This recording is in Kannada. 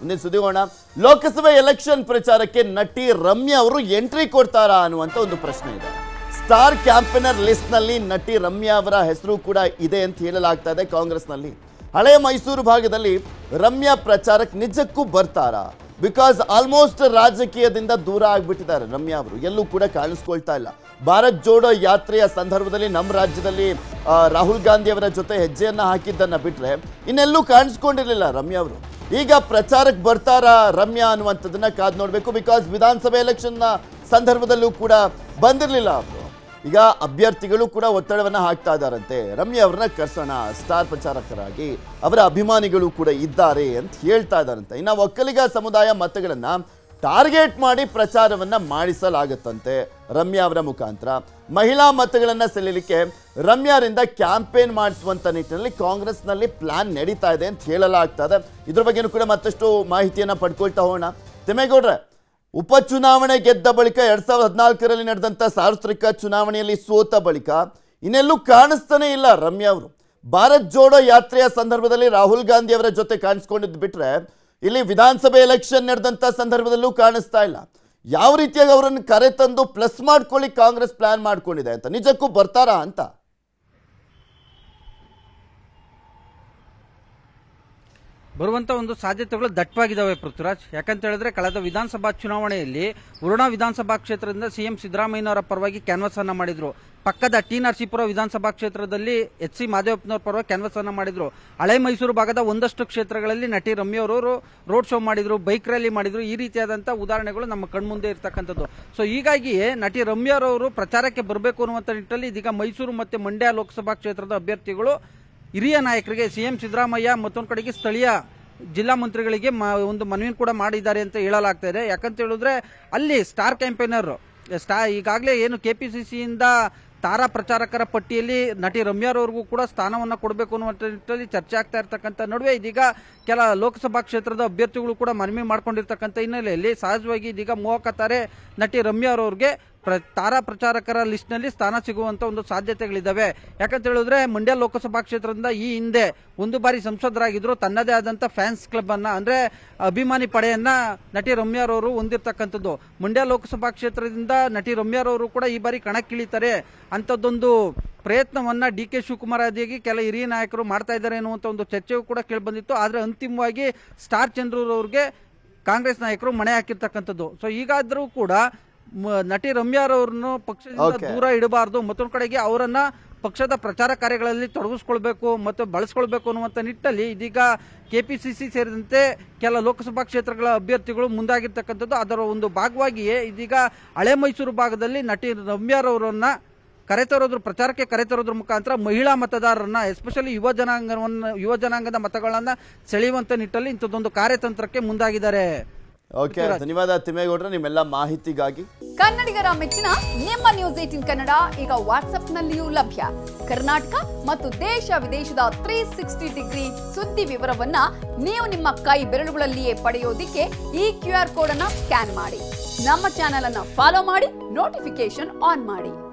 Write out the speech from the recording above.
ಮುಂದಿನ ಸುದ್ದಿಗೋಣ. ಲೋಕಸಭೆ ಎಲೆಕ್ಷನ್ ಪ್ರಚಾರಕ್ಕೆ ನಟಿ ರಮ್ಯಾ ಅವರು ಎಂಟ್ರಿ ಕೊಡ್ತಾರಾ ಅನ್ನುವಂತ ಒಂದು ಪ್ರಶ್ನೆ ಇದೆ. ಸ್ಟಾರ್ ಕ್ಯಾಂಪೇನರ್ ಲಿಸ್ಟ್ನಲ್ಲಿ ನಟಿ ರಮ್ಯಾ ಅವರ ಹೆಸರು ಕೂಡ ಇದೆ ಅಂತ ಹೇಳಲಾಗ್ತಾ ಇದೆ ಕಾಂಗ್ರೆಸ್ನಲ್ಲಿ. ಹಳೆಯ ಮೈಸೂರು ಭಾಗದಲ್ಲಿ ರಮ್ಯಾ ಪ್ರಚಾರಕ್ಕೆ ನಿಜಕ್ಕೂ ಬರ್ತಾರಾ? ಬಿಕಾಸ್ ಆಲ್ಮೋಸ್ಟ್ ರಾಜಕೀಯದಿಂದ ದೂರ ಆಗ್ಬಿಟ್ಟಿದ್ದಾರೆ ರಮ್ಯಾ ಅವರು. ಎಲ್ಲೂ ಕೂಡ ಕಾಣಿಸ್ಕೊಳ್ತಾ ಇಲ್ಲ. ಭಾರತ್ ಜೋಡೋ ಯಾತ್ರೆಯ ಸಂದರ್ಭದಲ್ಲಿ ನಮ್ಮ ರಾಜ್ಯದಲ್ಲಿ ರಾಹುಲ್ ಗಾಂಧಿ ಅವರ ಜೊತೆ ಹೆಜ್ಜೆಯನ್ನ ಹಾಕಿದ್ದನ್ನ ಬಿಟ್ರೆ ಇನ್ನೆಲ್ಲೂ ಕಾಣಿಸ್ಕೊಂಡಿರಲಿಲ್ಲ ರಮ್ಯಾ ಅವರು. ಈಗ ಪ್ರಚಾರಕ್ಕೆ ಬರ್ತಾರಾ ರಮ್ಯಾ ಅನ್ನುವಂಥದ್ದನ್ನ ಕಾದ್ ನೋಡಬೇಕು. ಬಿಕಾಸ್ ವಿಧಾನಸಭೆ ಎಲೆಕ್ಷನ್ನ ಸಂದರ್ಭದಲ್ಲೂ ಕೂಡ ಬಂದಿರಲಿಲ್ಲ ಅವರು ಈಗ ಅಭ್ಯರ್ಥಿಗಳು ಕೂಡ ಒತ್ತಡವನ್ನ ಹಾಕ್ತಾ ಇದ್ದಾರಂತೆ. ರಮ್ಯಾ ಅವ್ರನ್ನ ಕರ್ಸೋಣ. ಸ್ಟಾರ್ ಪ್ರಚಾರಕರಾಗಿ ಅವರ ಅಭಿಮಾನಿಗಳು ಕೂಡ ಇದ್ದಾರೆ ಅಂತ ಹೇಳ್ತಾ ಇದ್ದಾರಂತೆ. ಇನ್ನು ಒಕ್ಕಲಿಗ ಸಮುದಾಯ ಮತಗಳನ್ನ ಟಾರ್ಗೆಟ್ ಮಾಡಿ ಪ್ರಚಾರವನ್ನ ಮಾಡಿಸಲಾಗುತ್ತಂತೆ ರಮ್ಯಾ ಅವರ ಮುಖಾಂತರ. ಮಹಿಳಾ ಮತಗಳನ್ನ ಸೆಳೆಯಲಿಕ್ಕೆ ರಮ್ಯಾರಿಂದ ಕ್ಯಾಂಪೇನ್ ಮಾಡಿಸುವಂತ ನಿಟ್ಟಿನಲ್ಲಿ ಕಾಂಗ್ರೆಸ್ನಲ್ಲಿ ಪ್ಲಾನ್ ನಡೀತಾ ಇದೆ ಅಂತ ಹೇಳಲಾಗ್ತಾ ಇದೆ. ಇದ್ರ ಬಗ್ಗೆನೂ ಕೂಡ ಮತ್ತಷ್ಟು ಮಾಹಿತಿಯನ್ನ ಪಡ್ಕೊಳ್ತಾ ಹೋಗೋಣ. ತಿಮ್ಮೇಗೌಡ್ರೆ, ಉಪಚುನಾವಣೆ ಗೆದ್ದ ಬಳಿಕ ಎರಡ್ ಸಾವಿರದ ಹದಿನಾಲ್ಕರಲ್ಲಿ ನಡೆದಂತ ಸಾರ್ವತ್ರಿಕ ಚುನಾವಣೆಯಲ್ಲಿ ಸೋತ ಬಳಿಕ ಇನ್ನೆಲ್ಲೂ ಕಾಣಿಸ್ತಾನೇ ಇಲ್ಲ ರಮ್ಯಾ ಅವರು. ಭಾರತ್ ಜೋಡೋ ಯಾತ್ರೆಯ ಸಂದರ್ಭದಲ್ಲಿ ರಾಹುಲ್ ಗಾಂಧಿ ಅವರ ಜೊತೆ ಕಾಣಿಸ್ಕೊಂಡಿದ್ದು ಬಿಟ್ರೆ ಇಲ್ಲಿ ವಿಧಾನಸಭೆ ಎಲೆಕ್ಷನ್ ನಡೆದಂಥ ಸಂದರ್ಭದಲ್ಲೂ ಕಾಣಿಸ್ತಾ ಇಲ್ಲ. ಯಾವ ರೀತಿಯಾಗಿ ಅವರನ್ನು ಕರೆ ತಂದು ಪ್ಲಸ್ ಮಾಡ್ಕೊಳ್ಳಿ ಕಾಂಗ್ರೆಸ್ ಪ್ಲಾನ್ ಮಾಡ್ಕೊಂಡಿದೆ ಅಂತ. ನಿಜಕ್ಕೂ ಬರ್ತಾರಾ ಅಂತ? ಬರುವಂತ ಒಂದು ಸಾಧ್ಯತೆಗಳು ದಟ್ಟವಾಗಿದ್ದಾವೆ ಪೃಥ್ವಿರಾಜ್. ಯಾಕಂತ ಹೇಳಿದ್ರೆ ಕಳೆದ ವಿಧಾನಸಭಾ ಚುನಾವಣೆಯಲ್ಲಿ ಉರುಣಾ ವಿಧಾನಸಭಾ ಕ್ಷೇತ್ರದಿಂದ ಸಿಎಂ ಸಿದ್ದರಾಮಯ್ಯನವರ ಪರವಾಗಿ ಕ್ಯಾನ್ವಾಸ್ ಅನ್ನ ಮಾಡಿದ್ರು. ಪಕ್ಕದ ಟಿ ನರಸೀಪುರ ವಿಧಾನಸಭಾ ಕ್ಷೇತ್ರದಲ್ಲಿ ಎಚ್ ಸಿ ಮಾದೇವಪ್ಪನವರ ಪರವಾಗಿ ಕ್ಯಾನ್ವಾಸ್ ಅನ್ನ ಮಾಡಿದ್ರು. ಹಳೆ ಮೈಸೂರು ಭಾಗದ ಒಂದಷ್ಟು ಕ್ಷೇತ್ರಗಳಲ್ಲಿ ನಟಿ ರಮ್ಯವರು ರೋಡ್ ಶೋ ಮಾಡಿದ್ರು, ಬೈಕ್ ರ್ಯಾಲಿ ಮಾಡಿದ್ರು. ಈ ರೀತಿಯಾದಂತ ಉದಾಹರಣೆಗಳು ನಮ್ಮ ಕಣ್ಮುಂದೆ ಇರತಕ್ಕಂಥದ್ದು. ಸೊ ಹೀಗಾಗಿ ನಟಿ ರಮ್ಯರವರು ಪ್ರಚಾರಕ್ಕೆ ಬರಬೇಕು ಅನ್ನುವಂಥ ನಿಟ್ಟಿನಲ್ಲಿ ಇದೀಗ ಮೈಸೂರು ಮತ್ತೆ ಮಂಡ್ಯ ಲೋಕಸಭಾ ಕ್ಷೇತ್ರದ ಅಭ್ಯರ್ಥಿಗಳು ಹಿರಿಯ ನಾಯಕರಿಗೆ ಸಿಎಂ ಸಿದ್ದರಾಮಯ್ಯ ಮತ್ತೊಂದು ಕಡೆಗೆ ಸ್ಥಳೀಯ ಜಿಲ್ಲಾ ಮಂತ್ರಿಗಳಿಗೆ ಒಂದು ಮನವಿ ಕೂಡ ಮಾಡಿದ್ದಾರೆ ಅಂತ ಹೇಳಲಾಗ್ತಾ ಇದೆ. ಯಾಕಂತ ಹೇಳಿದ್ರೆ ಅಲ್ಲಿ ಸ್ಟಾರ್ ಕ್ಯಾಂಪೇನರ್, ಸ್ಟಾ, ಈಗಾಗಲೇ ಏನು ಕೆ ಪಿ ಸಿ ಸಿಯಿಂದ ತಾರಾ ಪ್ರಚಾರಕರ ಪಟ್ಟಿಯಲ್ಲಿ ನಟಿ ರಮ್ಯಾರವ್ರಿಗೂ ಕೂಡ ಸ್ಥಾನವನ್ನು ಕೊಡಬೇಕು ಅನ್ನುವಂಥ ನಿಟ್ಟಿನಲ್ಲಿ ಚರ್ಚೆ ಆಗ್ತಾ ಇರ್ತಕ್ಕಂಥ ನಡುವೆ ಇದೀಗ ಕೆಲ ಲೋಕಸಭಾ ಕ್ಷೇತ್ರದ ಅಭ್ಯರ್ಥಿಗಳು ಕೂಡ ಮನವಿ ಮಾಡ್ಕೊಂಡಿರ್ತಕ್ಕಂಥ ಹಿನ್ನೆಲೆಯಲ್ಲಿ ಸಹಜವಾಗಿ ಇದೀಗ ಮೋಹಕತಾರೆ ನಟಿ ರಮ್ಯಾರವ್ರಿಗೆ ತಾರಾ ಪ್ರಚಾರಕರ ಲಿಸ್ಟ್ನಲ್ಲಿ ಸ್ಥಾನ ಸಿಗುವಂತ ಒಂದು ಸಾಧ್ಯತೆಗಳಿದ್ದಾವೆ ಯಾಕಂತ ಹೇಳಿದ್ರೆ ಮಂಡ್ಯ ಲೋಕಸಭಾ ಕ್ಷೇತ್ರದಿಂದ ಈ ಹಿಂದೆ ಒಂದು ಬಾರಿ ಸಂಸದರಾಗಿದ್ರು, ತನ್ನದೇ ಆದಂತ ಫ್ಯಾನ್ಸ್ ಕ್ಲಬ್ ಅನ್ನ ಅಂದ್ರೆ ಅಭಿಮಾನಿ ಪಡೆಯನ್ನ ನಟಿ ರಮ್ಯಾರವರು ಹೊಂದಿರತಕ್ಕಂಥದ್ದು. ಮಂಡ್ಯ ಲೋಕಸಭಾ ಕ್ಷೇತ್ರದಿಂದ ನಟಿ ರಮ್ಯಾರವರು ಕೂಡ ಈ ಬಾರಿ ಕಣಕ್ಕಿಳಿತಾರೆ ಅಂಥದ್ದೊಂದು ಪ್ರಯತ್ನವನ್ನ ಡಿ ಕೆ ಶಿವಕುಮಾರ್ ಆದಿಯಾಗಿ ಕೆಲ ಹಿರಿಯ ನಾಯಕರು ಮಾಡ್ತಾ ಇದ್ದಾರೆ ಅನ್ನುವಂತ ಒಂದು ಚರ್ಚೆಯೂ ಕೂಡ ಕೇಳಿಬಂದಿತ್ತು. ಆದ್ರೆ ಅಂತಿಮವಾಗಿ ಸ್ಟಾರ್ ಚಂದ್ರೂರವ್ರಿಗೆ ಕಾಂಗ್ರೆಸ್ ನಾಯಕರು ಮಣೆ ಹಾಕಿರ್ತಕ್ಕಂಥದ್ದು. ಸೊ ಈಗಾದರೂ ಕೂಡ ನಟಿ ರಮ್ಯಾರವ್ರನ್ನು ಪಕ್ಷದಿಂದ ದೂರ ಇಡಬಾರ್ದು. ಮತ್ತೊಂದು ಕಡೆಗೆ ಅವರನ್ನ ಪಕ್ಷದ ಪ್ರಚಾರ ಕಾರ್ಯಗಳಲ್ಲಿ ತೊಡಗಿಸ್ಕೊಳ್ಬೇಕು ಮತ್ತು ಬಳಸ್ಕೊಳ್ಬೇಕು ಅನ್ನುವಂಥ ನಿಟ್ಟಲ್ಲಿ ಇದೀಗ ಕೆಪಿಸಿಸಿ ಸೇರಿದಂತೆ ಕೆಲ ಲೋಕಸಭಾ ಕ್ಷೇತ್ರಗಳ ಅಭ್ಯರ್ಥಿಗಳು ಮುಂದಾಗಿರ್ತಕ್ಕಂಥದ್ದು. ಅದರ ಒಂದು ಭಾಗವಾಗಿಯೇ ಇದೀಗ ಹಳೆ ಮೈಸೂರು ಭಾಗದಲ್ಲಿ ನಟಿ ರಮ್ಯಾರವರನ್ನು ಕರೆತರೋದ್ರ ಪ್ರಚಾರಕ್ಕೆ ಕರೆತರೋದ್ರ ಮುಖಾಂತರ ಮಹಿಳಾ ಮತದಾರರನ್ನ ಎಸ್ಪೆಷಲಿ ಯುವ ಜನಾಂಗವನ್ನು ಯುವ ಜನಾಂಗದ ಮತಗಳನ್ನು ಸೆಳೆಯುವಂಥ ನಿಟ್ಟಲ್ಲಿ ಇಂಥದ್ದೊಂದು ಕಾರ್ಯತಂತ್ರಕ್ಕೆ ಮುಂದಾಗಿದ್ದಾರೆ. ಓಕೆ ಧನ್ಯವಾದ ತಿಮ್ಮೇಗೌಡ್ರೆ ನಿಮ್ಮೆಲ್ಲ ಮಾಹಿತಿಗಾಗಿ. ಕನ್ನಡಿಗರ ಮೆಚ್ಚಿನ ನಿಮ್ಮ ನ್ಯೂಸ್ ಏಟಿನ್ ಕನ್ನಡ ಈಗ ವಾಟ್ಸ್ಆಪ್ನಲ್ಲಿಯೂ ಲಭ್ಯ. ಕರ್ನಾಟಕ ಮತ್ತು ದೇಶ ವಿದೇಶದ ತ್ರೀ ಸಿಕ್ಸ್ಟಿ ಡಿಗ್ರಿ ಸುದ್ದಿ ವಿವರವನ್ನ ನೀವು ನಿಮ್ಮ ಕೈ ಬೆರಳುಗಳಲ್ಲಿಯೇ ಪಡೆಯೋದಿಕ್ಕೆ ಈ ಕ್ಯೂ ಆರ್ ಕೋಡ್ ಅನ್ನ ಸ್ಕ್ಯಾನ್ ಮಾಡಿ. ನಮ್ಮ ಚಾನೆಲ್ ಅನ್ನ ಫಾಲೋ ಮಾಡಿ ನೋಟಿಫಿಕೇಶನ್ ಆನ್ ಮಾಡಿ.